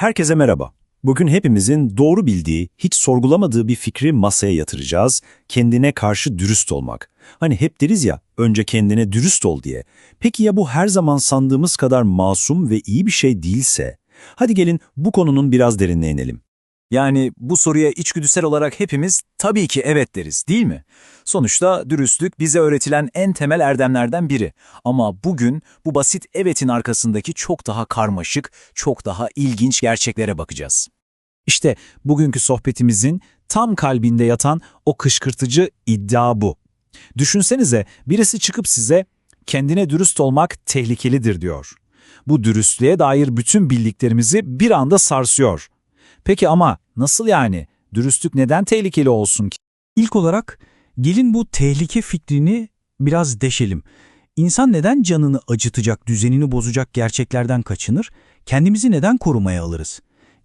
Herkese merhaba. Bugün hepimizin doğru bildiği, hiç sorgulamadığı bir fikri masaya yatıracağız. Kendine karşı dürüst olmak. Hani hep deriz ya, önce kendine dürüst ol diye. Peki ya bu her zaman sandığımız kadar masum ve iyi bir şey değilse? Hadi gelin bu konunun biraz derinine inelim. Yani bu soruya içgüdüsel olarak hepimiz tabii ki evet deriz, değil mi? Sonuçta dürüstlük bize öğretilen en temel erdemlerden biri. Ama bugün bu basit evetin arkasındaki çok daha karmaşık, çok daha ilginç gerçeklere bakacağız. İşte bugünkü sohbetimizin tam kalbinde yatan o kışkırtıcı iddia bu. Düşünsenize birisi çıkıp size kendine dürüst olmak tehlikelidir diyor. Bu dürüstlüğe dair bütün bildiklerimizi bir anda sarsıyor. Peki ama nasıl yani? Dürüstlük neden tehlikeli olsun ki? İlk olarak gelin bu tehlike fikrini biraz deşelim. İnsan neden canını acıtacak, düzenini bozacak gerçeklerden kaçınır? Kendimizi neden korumaya alırız?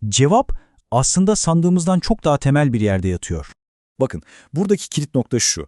Cevap aslında sandığımızdan çok daha temel bir yerde yatıyor. Bakın buradaki kilit nokta şu.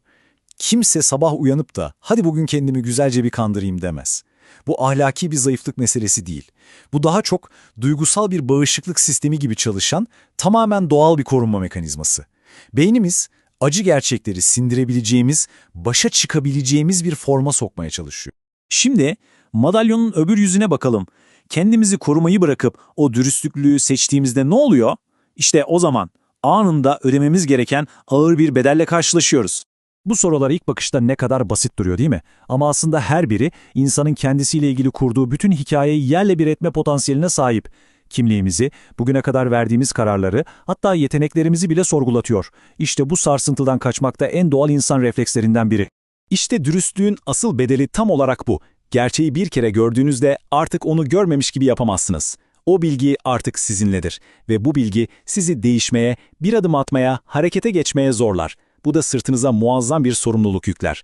Kimse sabah uyanıp da hadi bugün kendimi güzelce bir kandırayım demez. Bu ahlaki bir zayıflık meselesi değil. Bu daha çok duygusal bir bağışıklık sistemi gibi çalışan tamamen doğal bir korunma mekanizması. Beynimiz acı gerçekleri sindirebileceğimiz, başa çıkabileceğimiz bir forma sokmaya çalışıyor. Şimdi madalyonun öbür yüzüne bakalım. Kendimizi korumayı bırakıp o dürüstlüklüğü seçtiğimizde ne oluyor? İşte o zaman anında ödememiz gereken ağır bir bedelle karşılaşıyoruz. Bu sorular ilk bakışta ne kadar basit duruyor değil mi? Ama aslında her biri insanın kendisiyle ilgili kurduğu bütün hikayeyi yerle bir etme potansiyeline sahip. Kimliğimizi, bugüne kadar verdiğimiz kararları, hatta yeteneklerimizi bile sorgulatıyor. İşte bu sarsıntıdan kaçmak da en doğal insan reflekslerinden biri. İşte dürüstlüğün asıl bedeli tam olarak bu. Gerçeği bir kere gördüğünüzde artık onu görmemiş gibi yapamazsınız. O bilgi artık sizinledir ve bu bilgi sizi değişmeye, bir adım atmaya, harekete geçmeye zorlar. Bu da sırtınıza muazzam bir sorumluluk yükler.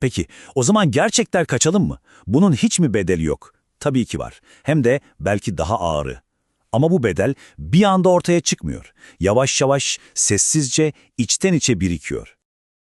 Peki, o zaman gerçekler kaçalım mı? Bunun hiç mi bedeli yok? Tabii ki var. Hem de belki daha ağırı. Ama bu bedel bir anda ortaya çıkmıyor. Yavaş yavaş, sessizce, içten içe birikiyor.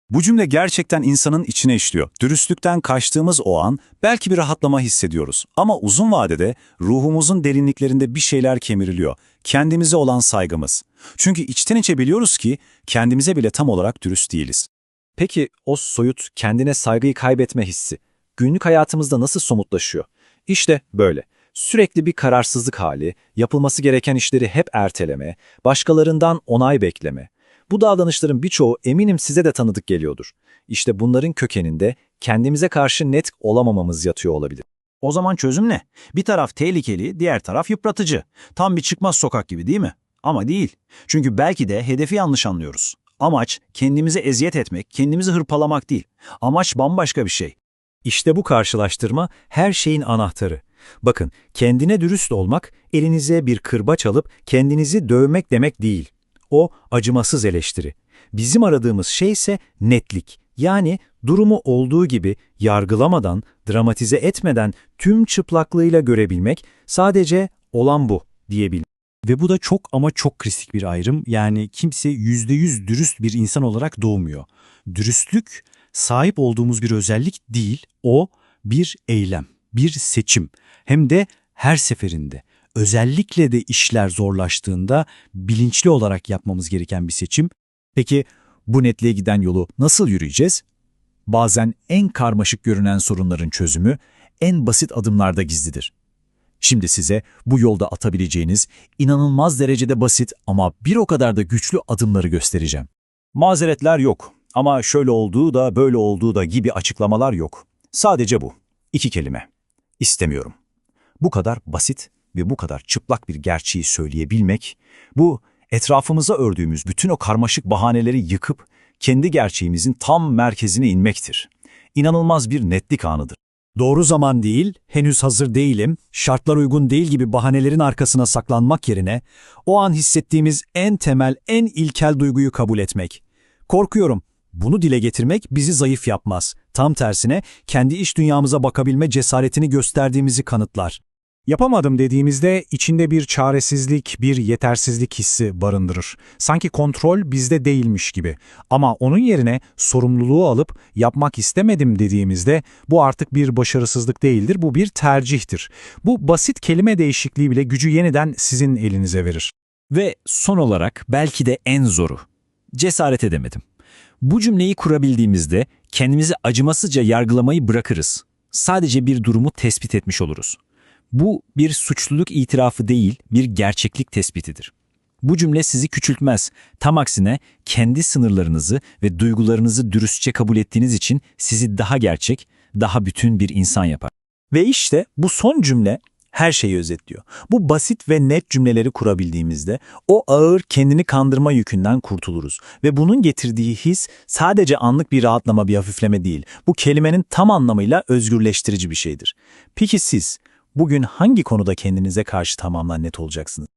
Bu cümle gerçekten insanın içine işliyor. Dürüstlükten kaçtığımız o an belki bir rahatlama hissediyoruz. Ama uzun vadede ruhumuzun derinliklerinde bir şeyler kemiriliyor. Kendimize olan saygımız. Çünkü içten içe biliyoruz ki kendimize bile tam olarak dürüst değiliz. Peki o soyut kendine saygıyı kaybetme hissi günlük hayatımızda nasıl somutlaşıyor? İşte böyle. Sürekli bir kararsızlık hali, yapılması gereken işleri hep erteleme, başkalarından onay bekleme. Bu davranışların birçoğu eminim size de tanıdık geliyordur. İşte bunların kökeninde kendimize karşı net olamamamız yatıyor olabilir. O zaman çözüm ne? Bir taraf tehlikeli, diğer taraf yıpratıcı. Tam bir çıkmaz sokak gibi değil mi? Ama değil. Çünkü belki de hedefi yanlış anlıyoruz. Amaç kendimize eziyet etmek, kendimizi hırpalamak değil. Amaç bambaşka bir şey. İşte bu karşılaştırma her şeyin anahtarı. Bakın, kendine dürüst olmak, elinize bir kırbaç alıp kendinizi dövmek demek değil. O acımasız eleştiri. Bizim aradığımız şey ise netlik. Yani durumu olduğu gibi yargılamadan, dramatize etmeden tüm çıplaklığıyla görebilmek, sadece olan bu diyebilmek. Ve bu da çok ama çok kritik bir ayrım. Yani kimse %100 dürüst bir insan olarak doğmuyor. Dürüstlük sahip olduğumuz bir özellik değil, o bir eylem, bir seçim. Hem de her seferinde. Özellikle de işler zorlaştığında bilinçli olarak yapmamız gereken bir seçim. Peki bu netliğe giden yolu nasıl yürüyeceğiz? Bazen en karmaşık görünen sorunların çözümü en basit adımlarda gizlidir. Şimdi size bu yolda atabileceğiniz inanılmaz derecede basit ama bir o kadar da güçlü adımları göstereceğim. Mazeretler yok ama şöyle olduğu da böyle olduğu da gibi açıklamalar yok. Sadece bu. İki kelime. İstemiyorum. Bu kadar basit ve bu kadar çıplak bir gerçeği söyleyebilmek, bu etrafımıza ördüğümüz bütün o karmaşık bahaneleri yıkıp kendi gerçeğimizin tam merkezine inmektir. İnanılmaz bir netlik anıdır. Doğru zaman değil, henüz hazır değilim, şartlar uygun değil gibi bahanelerin arkasına saklanmak yerine o an hissettiğimiz en temel, en ilkel duyguyu kabul etmek. Korkuyorum. Bunu dile getirmek bizi zayıf yapmaz. Tam tersine kendi iş dünyamıza bakabilme cesaretini gösterdiğimizi kanıtlar. Yapamadım dediğimizde içinde bir çaresizlik, bir yetersizlik hissi barındırır. Sanki kontrol bizde değilmiş gibi. Ama onun yerine sorumluluğu alıp yapmak istemedim dediğimizde bu artık bir başarısızlık değildir, bu bir tercihtir. Bu basit kelime değişikliği bile gücü yeniden sizin elinize verir. Ve son olarak belki de en zoru. Cesaret edemedim. Bu cümleyi kurabildiğimizde kendimizi acımasızca yargılamayı bırakırız. Sadece bir durumu tespit etmiş oluruz. Bu bir suçluluk itirafı değil, bir gerçeklik tespitidir. Bu cümle sizi küçültmez. Tam aksine kendi sınırlarınızı ve duygularınızı dürüstçe kabul ettiğiniz için sizi daha gerçek, daha bütün bir insan yapar. Ve işte bu son cümle her şeyi özetliyor. Bu basit ve net cümleleri kurabildiğimizde o ağır kendini kandırma yükünden kurtuluruz. Ve bunun getirdiği his sadece anlık bir rahatlama, bir hafifleme değil. Bu kelimenin tam anlamıyla özgürleştirici bir şeydir. Peki siz bugün hangi konuda kendinize karşı tamamen net olacaksınız?